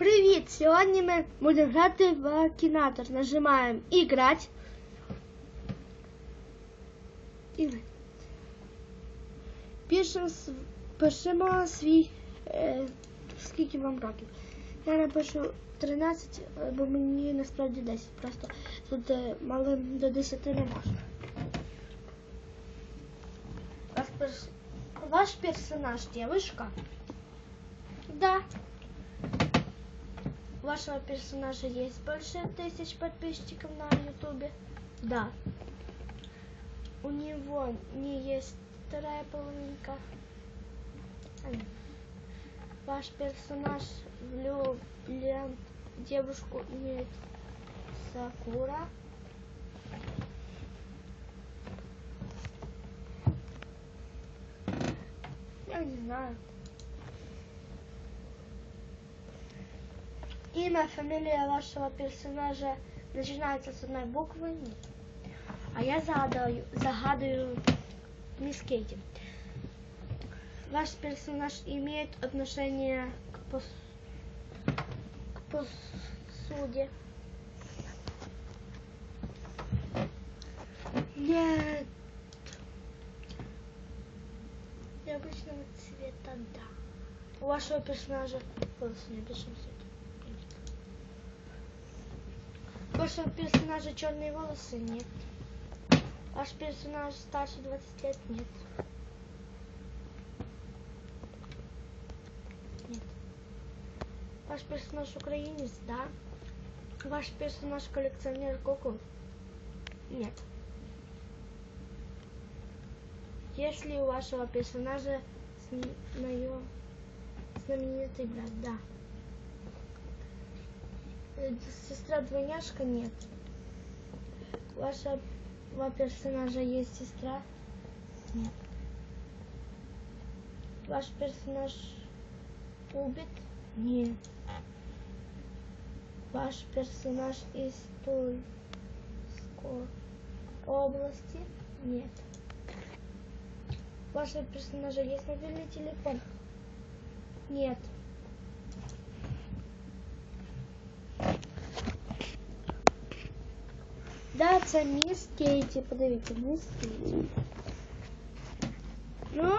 Привіт! Сьогодні ми будемо грати в Акінатор. Нажимаємо Іграти. І пишемо, пишемо свій. Е, скільки вам років. Я напишу 13, е, бо мені насправді 10. Просто тут е, малим до 10 не можна. Ваш персонаж девушка? Да. Вашего персонажа есть больше тысяч подписчиков на ютубе? Да. У него не есть вторая половинка? Ваш персонаж влюблен в девушку имеет Сакура? Я не знаю. Имя, фамилия вашего персонажа начинается с одной буквы? А я загадаю, загадаю мисс Кейти. Ваш персонаж имеет отношение к, пос... к посуде? Нет. Необычного цвета, да. У вашего персонажа волосы необычного цвета. У вашего персонажа черные волосы? Нет. Ваш персонаж старше 20 лет? Нет. Нет. Ваш персонаж украинец? Да. Ваш персонаж коллекционер кукол? Нет. Есть ли у вашего персонажа знаменитый брат? Да. Сестра двойняшка? Нет. У вашего персонажа есть сестра? Нет. Ваш персонаж убит? Нет. Ваш персонаж из Тульской области? Нет. Вашего персонажа есть мобильный телефон? Нет. догадаться мисс Кейти. Подождите, мисс Кейти. Ну,